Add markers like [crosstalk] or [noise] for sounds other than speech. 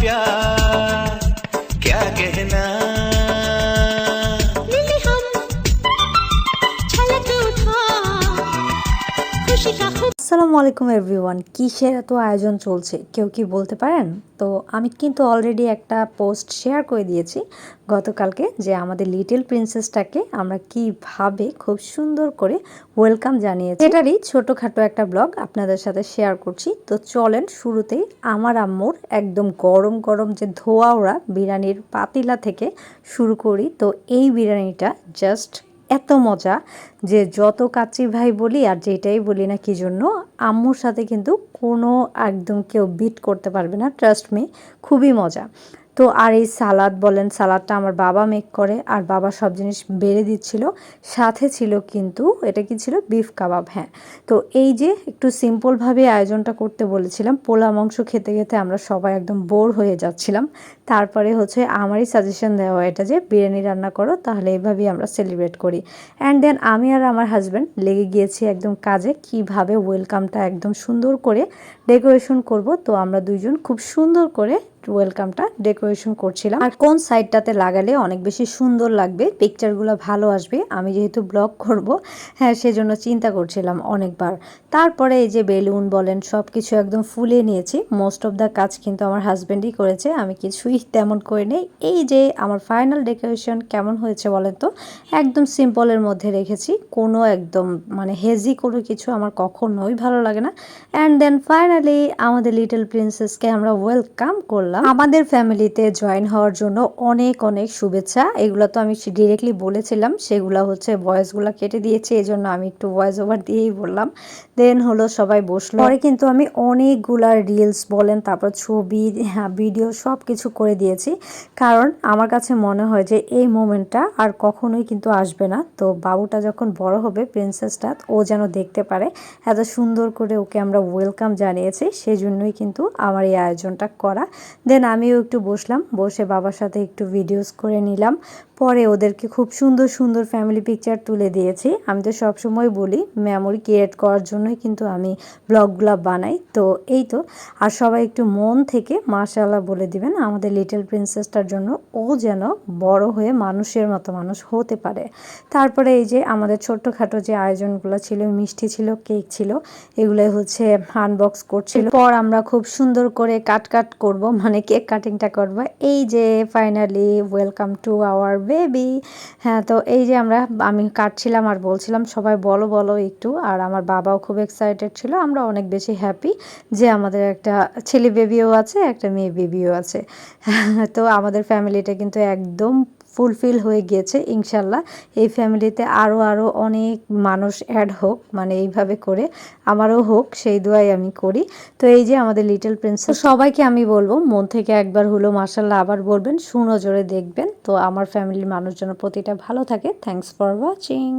प्यार। আসসালামু আলাইকুম এভরিওয়ান। কিসের এত আয়োজন চলছে? কেউ কি বলতে পারেন? তো আমি কিন্তু অলরেডি একটা পোস্ট শেয়ার করে দিয়েছি গতকালকে যে আমাদের লিটল প্রিন্সেসটাকে আমরা কীভাবে খুব সুন্দর করে ওয়েলকাম জানিয়েছি। এটারই ছোটোখাটো একটা ব্লগ আপনাদের সাথে শেয়ার করছি। তো চলেন শুরুতেই আমার আম্মুর একদম গরম গরম যে ধোয়া ওড়া বিরিয়ানির পাতিলা থেকে শুরু করি। তো এই বিরিয়ানিটা জাস্ট এত মজা যে যত কাচ্চি ভাই বলি আর যেটাই বলি না কি জন্য, আম্মুর সাথে কিন্তু কোনো একদম কেউ বিট করতে পারবে না ট্রাস্ট মি খুবই মজা। তো আর এই সালাদ বলেন, সালাদটা আমার বাবা মেক করে, আর বাবা সব জিনিস বেড়ে দিচ্ছিল। সাথে ছিল কিন্তু এটা কি ছিল? বিফ কাবাব হ্যাঁ। তো এই যে একটু সিম্পলভাবে আয়োজনটা করতে বলেছিলাম, পোলা মাংস খেতে খেতে আমরা সবাই একদম বোর হয়ে যাচ্ছিলাম। তারপরে হচ্ছে আমারই সাজেশন দেওয়া এটা যে, বিরিয়ানি রান্না করো, তাহলে এইভাবেই আমরা সেলিব্রেট করি। অ্যান্ড দেন আমি আর আমার হাজব্যান্ড লেগে গিয়েছি একদম কাজে, কীভাবে ওয়েলকামটা একদম সুন্দর করে ডেকোরেশন করব। তো আমরা দুইজন খুব সুন্দর করে ওয়েলকামটা ডেকোরেশন করছিলাম। আর কোন সাইডটাতে লাগালে অনেক বেশি সুন্দর লাগবে পিকচারগুলো ভালো আসবে, আমি যেহেতু ব্লগ করব হ্যাঁ সেজন্য চিন্তা করছিলাম অনেকবার। তারপরে এই যে বেলুন বলেন সব কিছু একদম ফুলে নিয়েছি। মোস্ট অফ দ্য কাজ কিন্তু আমার হাজব্যান্ডই করেছে, আমি কিছুই তেমন করে নেই। এই যে আমার ফাইনাল ডেকোরেশন কেমন হয়েছে বলেন তো, একদম সিম্পলের মধ্যে রেখেছি। কোনো একদম মানে হেজি কোনো কিছু আমার কখনোই ভালো লাগে না। অ্যান্ড দেন ফাইনালি আমাদের লিটল প্রিন্সেসকে আমরা ওয়েলকাম করলাম। আমাদের ফ্যামিলিতে জয়েন হওয়ার জন্য অনেক অনেক শুভেচ্ছা। এগুলো তো আমি ডিরেক্টলি বলেছিলাম, সেগুলো হচ্ছে ভয়েসগুলো কেটে দিয়েছে এই জন্য আমি একটু ভয়েস ওভার দিয়েই বললাম। দেন হলো সবাই বসল। পরে কিন্তু আমি অনেকগুলা রিলস বলেন, তারপর ছবি হ্যাঁ ভিডিও সব কিছু করে দিয়েছি। কারণ আমার কাছে মনে হয় যে এই মোমেন্টটা আর কখনোই কিন্তু আসবে না। তো বাবুটা যখন বড় হবে প্রিন্সেসটা ও যেন দেখতে পারে, এত সুন্দর করে ওকে আমরা ওয়েলকাম জানিয়েছি সেই জন্যই কিন্তু আমার এই আয়োজনটা করা। দেন আমিও একটু বসলাম বসে বাবার সাথে একটু ভিডিওস করে নিলাম। পরে ওদেরকে খুব সুন্দর সুন্দর ফ্যামিলি পিকচার তুলে দিয়েছি। আমি তো সবসময় বলি মেমোরি ক্রিয়েট করার জন্যই কিন্তু আমি ব্লগগুলো বানাই। তো এই তো, আর সবাই একটু মন থেকে মাশাল্লাহ বলে দিবেন, আমাদের লিটল প্রিন্সেসটার জন্য ও যেন বড় হয়ে মানুষের মতো মানুষ হতে পারে। তারপরে এই যে আমাদের ছোট্টখাটো যে আয়োজনগুলো ছিল, মিষ্টি ছিল, কেক ছিল, এগুলোই হচ্ছে আনবক্স করছিল। পর আমরা খুব সুন্দর করে কাট কাট করব মানে কেক কাটিংটা করব। এই যে finally welcome to our baby হ্যাঁ তো এই যে আমরা, আমি কাটছিলাম আর বলছিলাম, সবাই বলো বলো একটু। আর আমার বাবাও খুব এক্সাইটেড ছিল, আমরা অনেক বেশি হ্যাপি যে আমাদের একটা ছেলে বেবিও আছে, একটা মেয়ে বেবিও আছে। [laughs] তো আমাদের ফ্যামিলিটা কিন্তু একদম ফুলফিল হয়ে গিয়েছে, ইনশাল্লাহ। এই ফ্যামিলিতে আরও আরও অনেক মানুষ অ্যাড হোক মানে এইভাবে করে, আমারও হোক, সেই দোয়াই আমি করি। তো এই যে আমাদের লিটল প্রিন্সেস সবাইকে আমি বলব, মন থেকে একবার হলো মার্শাল্লাহ আবার বলবেন, সুনজরে দেখবেন। তো আমার ফ্যামিলির মানুষজন প্রতিটা ভালো থাকে। Thanks for watching